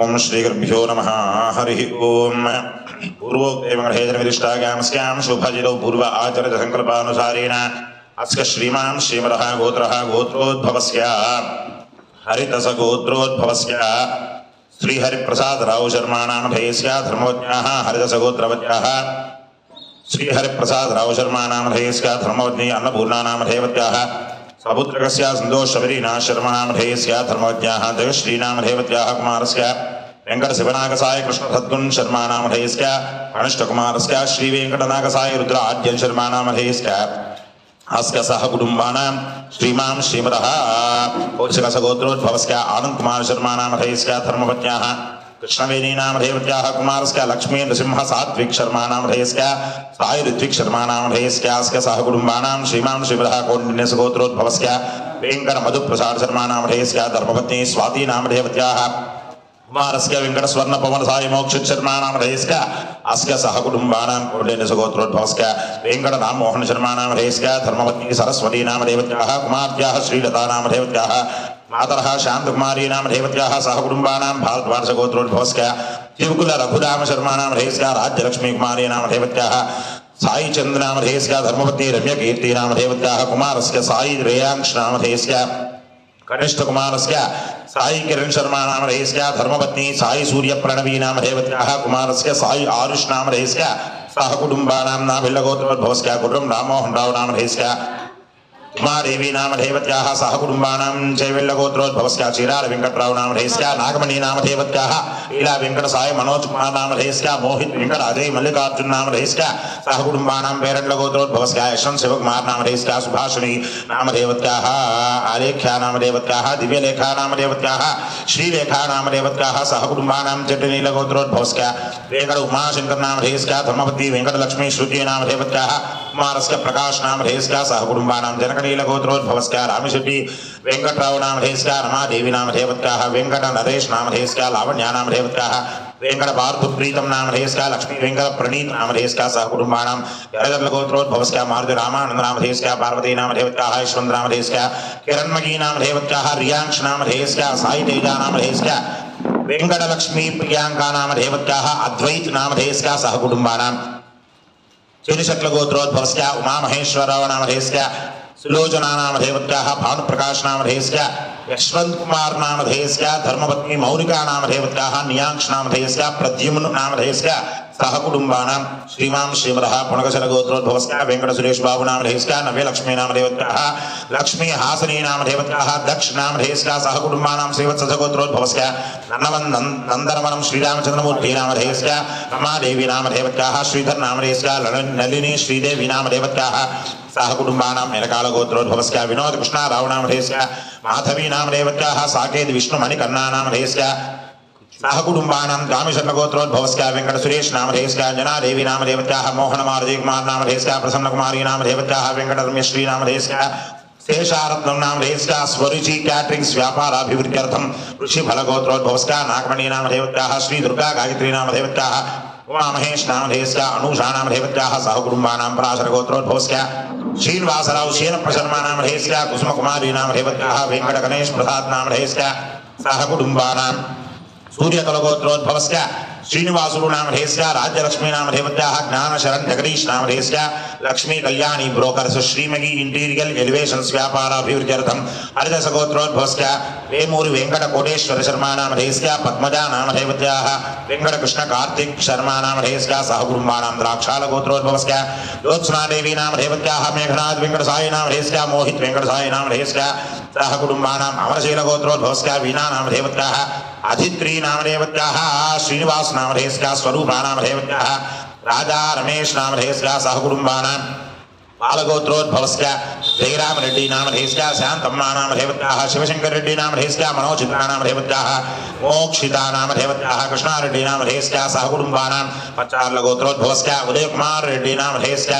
ओम श्रीगुरुभ्यो नमः। हरिः ओम्। पूर्वोक्तेमहेतरविदिष्टागामस्यां शुभजितौ पूर्व आचरित संकल्पानुसारेण अस्क श्रीमान श्रीमद गोत्र गोत्रोद्भव हरित सगोत्रोद्भव श्री आचरितसङ्कल्पानुसारेण अस्य श्रीमान् श्रीमदः गोत्रः गोत्रोद्भवस्य। हरितसगोत्रोद्भवस्य। श्रीहरिप्रसादराव शर्मानामधेयस्या धर्मवत्याः हरितसगोत्रवत्याः श्रीहरिप्रसादराव धर्मोज्ञी धर्मवत्नी अन्नपूर्णानामधेयवत्याः सपुत्रकस्य सन्तोषवरीना शर्मा नामधेयस्य धर्मवज्ञाः जयश्रीनामधेयवत्याः कुमारस्य वेङ्कटशिवनागसाय कृष्णसद्गुण शर्मा नामधेयस्य कनिष्ठकुमारस्य श्रीवेङ्कटनागसाय रुद्र आद्यन् शर्मा नामधेयस्य अस्य सह कुटुम्बानां श्रीमां श्रीमदः कौशिकसगोत्रोद्भवस्य आनन्दकुमार शर्मा नामधेयस्य धर्मपत्न्याः कृष्णवेणी नामधेयवत्याः कुमारस्य लक्ष्मी नृसिंह सात्विक शर्मा नाम नामधेयस्य साई ऋत्विक शर्मा नाम नामधेयस्य अस्य सह कुटुम्बानां श्रीमां श्रीमदः कौण्डिन्यसगोत्रोद्भवस्य वेङ्कट मधुप्रसाद शर्मा नाम नामधेयस्य धर्मपत्नी स्वाति नाम नामधेयवत्याः कुमारस्य वेङ्कटस्वर्ण पवन साई मोक्षित शर्मा नाम नामधेयस्य अस्य सह कुटुम्बानां कौण्डिन्यसगोत्रोद्भवस्य वेङ्कट राममोहन शर्मा नामधेयस्य धर्मपत्नी सरस्वती नामधेयवत्याः कुमार्त्याः श्रीलता नामधेयवत्याः मातरः नाम देवत्याः सह कुटुम्बानां भारद्वारसगोत्रोद्भवस्य तिरुकुल रघुराम शर्मा नाम धेयस्य राज्यलक्ष्मी कुमारी नाम देवत्याः साई चंद्र नाम धेयस्य धर्मपत्नी साई रेयांश नाम धेयस्य कनिष्ठ कुमारस्य साई किरण शर्मा नाम धेयस्य धर्मपत्नी साई सूर्य प्रणवी नाम देवत्याः कुमारस्य साई आरुष नाम धेयस्य सह कुटुम्बानां नाभिल्लगोत्रोद्भवस्य कुटुम्ब राममोहन राव उमादेवी नाम देवत्याः सह कुटुम्बानां चैवल्यगोत्रोद्भवस्य चिराल वेङ्कटराव नाम धेयस्य नागमणि नाम देवत्याः लीला वेङ्कट साय मनोज कुमार नाम धेयस्य मोहित वेङ्कट अजय मल्लिकार्जुन नाम धेयस्य सह कुटुम्बानां पेरण्डगोत्रोद्भवस्य यशवंत शिवकुमार नाम धेयस्य सुभाषिणी नाम देवत्याः आलेख्या नाम देवत्याः दिव्यलेखा नाम देवत्याः श्रीलेखा नाम देवत्याः सह कुटुम्बानां चट्टनीलगोत्रोद्भवस्य वेङ्कट उमाशङ्कर नाम धेयस्य धर्मपति वेङ्कटलक्ष्मी श्रुति नाम देवत्याः कुमारस्य प्रकाश नाम धेयस्य सह कुटुम्बानां रामशेट्टी वेङ्कटराव नाम धेयस्य रमादेवी नाम देवत्याः वेङ्कट नरेश नाम धेयस्य लावण्या नाम देवत्याः वेङ्कट पार्थप्रीतं नाम धेयस्य लक्ष्मी प्रणीत नाम सह मारुति रामानन्द नाम रियांश साई तेजा नाम धेयस्य वेङ्कटलक्ष्मी प्रियाङ्का नाम देवत्याः अद्वैत नाम धेयस्य सह कुटुम्बानां चिरिशक्लगोत्रोद्भवस्य उमामहेश्वरराव नामधेयस्य भानुप्रकाशनामधेयस्य यशवन्तकुमारनामधेयस्य धर्मपत्नी मौलिका नामधेयवत्याः नियांश సహకుటుంబానాం శ్రీమాం శ్రీమద పుణకశల గోత్రోద్భవస్క వెంకట సురేష్ బాబు నామధేయస్క నవే లక్ష్మీ నామధేవత్య లక్ష్మీ హాసనీ నామధేవత్య దక్ష నామధేయస్క సహకుటుంబానాం శ్రీవత్స గోత్రోద్భవస్క నన్నవన్ నందనవనం శ్రీరామచంద్రమూర్తి నామధేయస్క రమాదేవి నామధేవత్య శ్రీధర్ నామధేయస్క నళిని శ్రీదేవి నామధేవత్య సహకుటుంబానాం ఎనకాల గోత్రోద్భవస్క వినోద్ కృష్ణ రావు నామధేయస్క మాధవీ నామధేవత్య సాకేత్ విష్ణుమణి కన్నా నామధేయస్క सह कुटुम्बानां गामिशर्मगोत्रोद्भवस्य वेङ्कटसुरेश नामधेयस्य जनादेवी नामधेयवत्याः मोहनमारुति कुमार नामधेयस्य प्रसन्नकुमारी नामधेयवत्याः वेङ्कटरम्यश्री नामधेयस्य शेषारत्नं नामधेयस्य स्वरुचि कैटरिंग्स व्यापाराभिवृद्ध्यर्थं ऋषिफलगोत्रोद्भवस्य नागमणि नामधेयवत्याः श्रीदुर्गा गायत्री नामधेयवत्याः उमामहेश नामधेयस्य अनुषा नामधेयवत्याः सह कुटुम्बानां पराशरगोत्रोद्भवस्य श्रीनिवासराव సూర్య కులగోత్రోద్భవస్య శ్రీనివాసుడు నామధేస్య రాజ్యలక్ష్మీ నామధేవత్యా జ్ఞాన శరణ్ జగదీష్ నామధేస్య లక్ష్మీ కళ్యాణి బ్రోకర్స్ శ్రీమగి ఇంటీరియల్ ఎలివేషన్స్ వ్యాపార అభివృద్ధ్యర్థం హరిదశగోత్రోద్భవస్య వేమూరి వెంకట కోటేశ్వర శర్మ నామధేస్య పద్మజా నామధేవత్యా వెంకటకృష్ణ కార్తిక్ శర్మ నామధేస్య సహకుటుంబానాం ద్రాక్షాల గోత్రోద్భవస్య జ్యోత్స్నాదేవి నామధేవత్యా మేఘనాథ్ వెంకట సాయి నామధేస్య మోహిత్ వెంకట సాయి నామధేస్య సహకుటుంబానాం అమరశీల గోత్రోద్భవస్య వీణా నామధేవత్యా అధిత్రీ నామధేవత్యా శ్రీనివాస్ श्रीनिवास नामधेयस्य स्वरूपा नामधेयवत्याः राजा रमेश नामधेयस्य सहकुटुम्बानां। बालगोत्रोद्भवस्य जयरामरेड्डी नामधेयस्य शान्तम्मा नामधेयवत्याः शिवशङ्कररेड्डी नामधेयस्य मनोचित्रा नामधेयवत्याः मोक्षिता नामधेयवत्याः कृष्णारेड्डी नामधेयस्य सहकुटुम्बानां। पच्चार्लगोत्रोद्भवस्य उदयकुमार रेड्डी नामधेयस्य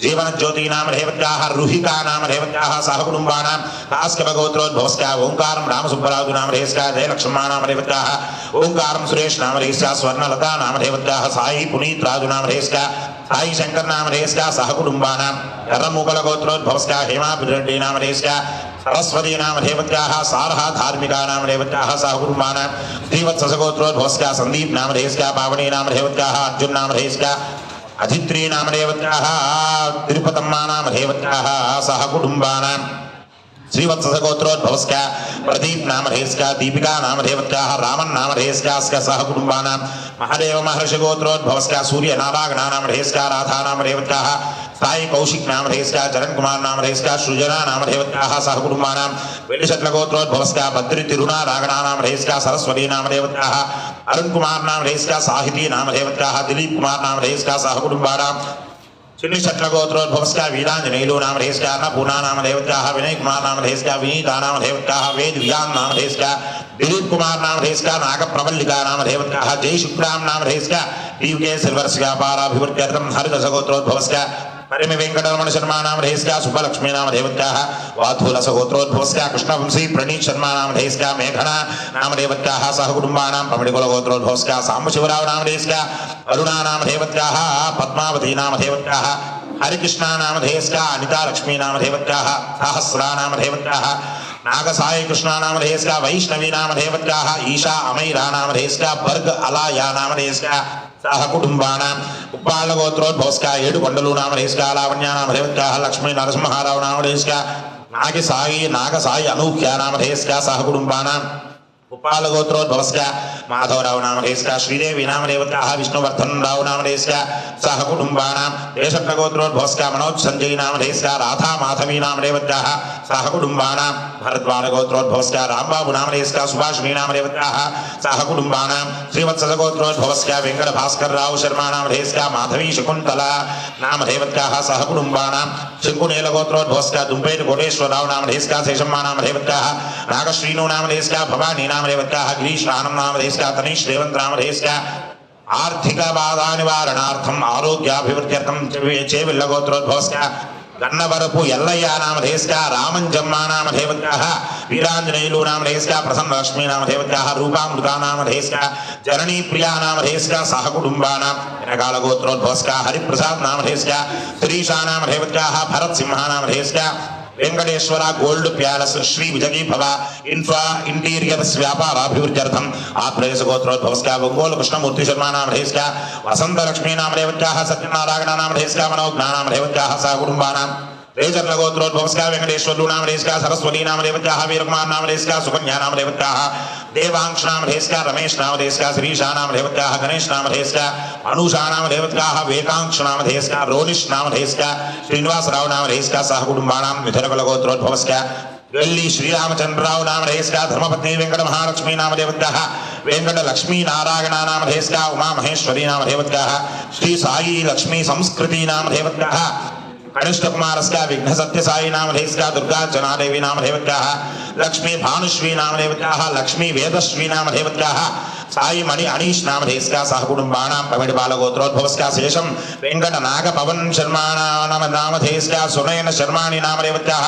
जीवन ज्योति जीवनज्योतीनां रेवत्याः रूहिकानां रेवत्याः, सहकुटुम्बानां कास्कपगोत्रोद्भवस्याः ओङ्कारं रामसुब्बराजुनां रेस्याः जयलक्ष्मणानां रेवत्याः, ओङ्कारं सुरेशनाम रेस्याः स्वर्णलतानां रेवत्याः, साई पुनीत राजु पुनीतराजुनां रेस्याः साई शङ्करनाम रेस्याः सहकुटुम्बानां कर्मूकलगोत्रोद्भवस्याः हेमाभिरेड्डीनां रेस्याः सरस्वतीनां रेवत्याः सारः धार्मिकानां रेवत्याः, सहकुटुम्बानां नाम सन्दीपनां रेस्याः पावनीनां रेवत्याः अर्जुन्नाम रेस्याः नाम देवत्याः अर्जुन नाम देशका अजित्री नाम देवत्याः तिरुपतम्मा नाम देवत्याः सह कुटुम्बानां श्रीवत्सगोत्रोद्भवस्का प्रदीप नाम धेस्का दीपिका नाम देवत्याः रामन् नाम धेस्कास्क सह कुटुम्बानां महादेव महर्षि गोत्रोद्भवस्का सूर्य नारायणा नाम धेस्का राधा नाम సాయి కౌశిక్ నామధేయస్క చరణ్ కుమార్ నామధేయస్క సృజన నామధేవత్యాహ సహకుటుంబానాం వెళ్ళిశట్లగోత్రోద్భవస్క భద్రి తిరుణ రాగణా నామధేయస్క సరస్వతీ నామధేవత్యాహ అరుణ్ కుమార్ నామధేయస్క సాహితీ నామధేవత్యాహ దిలీప్ కుమార్ నామధేయస్క సహకుటుంబానాం సున్ని శత్రగోత్రోద్భవస్కా వీరాంజనేయులు నామధేస్కా పూనా నామధేవత్యా వినయ్ కుమార్ నామధేస్కా వినీతా నామధేవత్యా వేద్ వ్యాన్ నామధేస్కా దిలీప్ కుమార్ నామధేస్కా నాగప్రవల్లికా నామధేవత్యా జై శుక్రాం నామధేస్కా పీకే సిల్వర్స్గా పారాభివృత్యర్థం హరిదశగోత్రోద్భవస్కా పరిమి వెంకటరమణ శర్మానామ రేస్గా సుబ్బలక్ష్మీనామ దేవత్యా వాధూల సహోత్రోద్భవస్గా కృష్ణవంశీ ప్రణీత్ శర్మానామ రేస్గా మేఘన నామ దేవత్యా సహ కుటుంబానాం పమిడికుల గోత్రోద్భవస్గా సాంబశివరావు నామ రేస్గా అరుణానామ దేవత్యా పద్మావతి నామ దేవత్యా హరికృష్ణానామధేయస్గా అనితాలక్ష్మీనామధేవత్యా సహస్రానామధేవత్యా నాగసాయి కృష్ణానామధేయస్గా వైష్ణవీనామధేవత్యా ఈశా అమైరానామధేయస్గా బర్గ్ అలాయానామధేయస్గా సాహ కుటుంబానాం. ఉప్పాళ్ళగోత్రోద్భవస్కా ఏడు కొండలు నామదేశికా లావణ్య నామదేవత్కా లక్ష్మీ నరసింహారావు నామదేశికా నాగి సాయి నాగసాయి అనూఖ్య నామధేయస్కా సహ కుటుంబానాం. ఉపాల గోత్రోద్భవస్క మాధవరావు నామధేస్క శ్రీదేవి నామదేవతాः విష్ణువర్ధన్ రావు నామధేస్క సహ కుటుంబానాం దేశక్ర గోత్రోద్భవస్క మనోజ్ సంజయ్ నామధేస్క రాధా మాధవీ నామదేవతాः సహ కుటుంబానాం భరద్వార గోత్రోద్భవస్క రాంబాబు నామధేస్క సుభాషిణీ నామదేవతాः సహ కుటుంబానాం శ్రీవత్స గోత్రోద్భవస్క వెంకట భాస్కర్ రావు शंकुनेलगोत्रोध्वस्का दुम्बैर गोटेश्वराव नाम देश का शेषम्मा नाम देवत रेवत्का नागश्रीनो नाम देश का भवानी नाम देवत का रेवत्का गिरीशानम नाम देश का तनीश देवंत नाम देश का आर्थिक बाधा निवारणार्थम आरोग्याभिवृद्ध्यर्थम चेविल्लगोत्रोध्वस्का గన్నవరపు ఎల్లయ్య నామధేష్ట రామం జమ్మా నామ దేవత్యాహ వీరాంజనేయులు నామధేష్ట ప్రసన్న లక్ష్మి నామ దేవత్యాహ రూపామృతా నామ జననీ ప్రియా నామ ధేష్టా సహ కుటుంబానాం వెనకాల గోత్రోద్భవస్కా హరిప్రసాద్ నామధేష్ట ధేష్టా శ్రీషా భరత్ సింహ నామ वेंकटेश्वर गोल प्यस श्री विजगी भव इंफ्रा इंटीरियर्स व्यापार अभिवृद्ध आश गोत्रोद्भवस्ोल कृष्णमूर्ति शर्मास्क वसंत लक्ष्मीनाम सत्यनारायण नाम ढेस्क मनोज्ञा सह कुंबा రేజర్ నగోత్రోద్భవస్గా వెంకటేశ్వరుడు నామరేస్గా సరస్వతీ నామదేవత్యాహ వీరకుమార్ నామరేస్గా సుకన్యా నామదేవత్యాహ దేవాంక్ష నామధేస్గా రమేష్ నామధేస్గా శిరీషా నామధేవత్యాహ గణేష్ నామధేస్గా అనూషా నామదేవత్యాహ వివేకాంక్ష నామధేస్గా రోనిష్ నామధేస్గా శ్రీనివాసరావు నామధేస్గా సహకుటుంబానాం మిథునకులగోత్రోద్భవస్గా వెళ్ళి శ్రీరామచంద్రరావు నామధేస్గా ధర్మపత్ని వెంకట మహాలక్ష్మీ నామదేవత్యా వెంకట లక్ష్మీ నారాయణ నామధేస్గా ఉమామహేశ్వరీ నామధేవత్యా శ్రీ సాయి లక్ష్మీ సంస్కృతి నామధేవత్యా अनुष्टकुमारस्याघ्न सत्यसाई नाम रेस्का दुर्गा जना देवी नाम रेवत्या लक्ष्मी भानुश्री नाम रेवत्या लक्ष्मी वेदश्री नाम रेवत्या साई मणि अनीश नाम रेस्का सहकुटुंबाणां पविड़ बालगोत्रोद्भवस्का शेषम वेंकट नाग पवन शर्मा नाम रेस्का सुनयन शर्मा नाम रेवत्या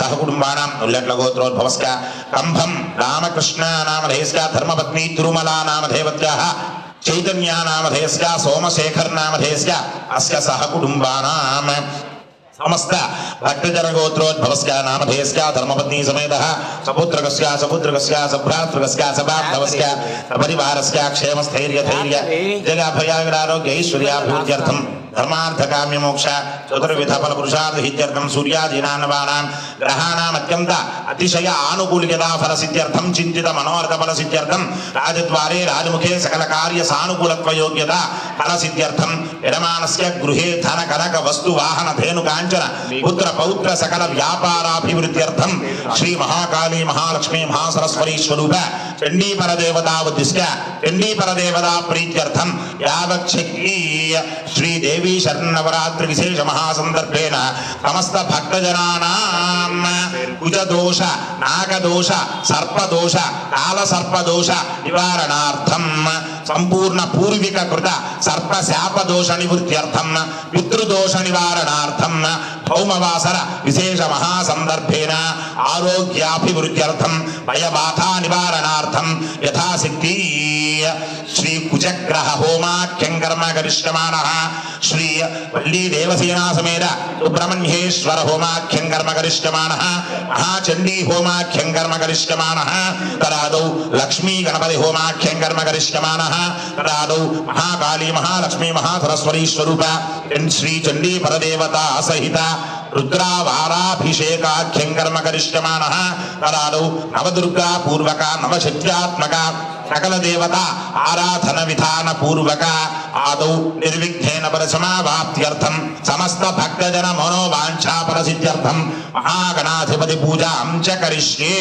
सहकुटुंबाणां उल्लट गोत्रोद्भवस्का कंभम रामकृष्ण नाम रेस्का धर्मपत्नी तिरुमला नाम रेवत्या चैतन्या नाम रेस्का सोमशेखर नाम अस्य సమస్త భట్టజర గోత్రోద్భవస్గా నామధేయస్గా ధర్మపత్ని సమేత సపుత్రకస్గా సపుత్రకస్గా సభ్రాతృకస్గా సభాధవస్గా పరివారస్గా క్షేమస్థైర్య ధైర్య జగాభయాగరారోగ్యైశ్వర్యాభివృద్ధ్యర్థం. ధర్మార్థకామ్య మోక్ష చతుర్విధ ఫల పురుషార్థ హిత్యర్థం సూర్యాదీనాన్నవానాం గ్రహాణం అత్యంత అతిశయ ఆనుకూల్యతా ఫల సిద్ధ్యర్థం చింతిత మనోర్థ ఫల సిద్ధ్యర్థం రాజద్వారే రాజముఖే సకల కార్య సానుకూలత్వ యోగ్యత ఫల సిద్ధ్యర్థం యజమానస్య గృహే ధన కనక వస్తు వాహన ధేను కాంచన పుత్ర పౌత్ర సకల వ్యాపారాభివృద్ధ్యర్థం శ్రీ మహాకాళీ మహాలక్ష్మీ మహాసరస్వరీ స్వరూప చండీపర దేవతా ఉద్దిశ్య చండీపర దేవతా ప్రీత్యర్థం యావచ్చక్తి శ్రీదేవి దేవీ శరణవరాత్రి విశేష మహాసందర్భేణ సమస్త భక్తజనానాం కుజదోష నాగదోష సర్పదోష కాల సర్పదోష నివారణార్థం. సంపూర్ణ పూర్విక కృత సర్ప శాపదోష నివృత్త్యర్థం పితృదోష నివారణార్థం భౌమవాసర విశేష మహాసందర్భేణ ఆరోగ్యాభివృద్ధ్యర్థం భయబాధా నివారణార్థం యథాశక్తి श्री कुजग्रह होमाख्यंकर्म श्री वल्ली देवसेना समेत सुब्रह्मण्येश्वर होमाख्यंकर्म करिष्यमाण महाचंडी होमाख्यंकर्म लक्ष्मी गणपति होमाख्यंकर्म करिष्यमाण महाकाली महालक्ष्मी महासरस्वरी स्वरूप श्री चंडी परदेवता सहिता రుద్రావారాభిషేకాఖ్యం కర్మ కరిష్యమాణ తదాదౌ నవదుర్గా పూర్వక నవశక్త్యాత్మక సకల దేవత ఆరాధన విధాన పూర్వక ఆదౌ నిర్విఘ్నేన పరసమావాప్త్యర్థం సమస్త భక్తజన మనోవాంఛా పరసిద్ధ్యర్థం మహాగణాధిపతి పూజాం చ కరిష్యే.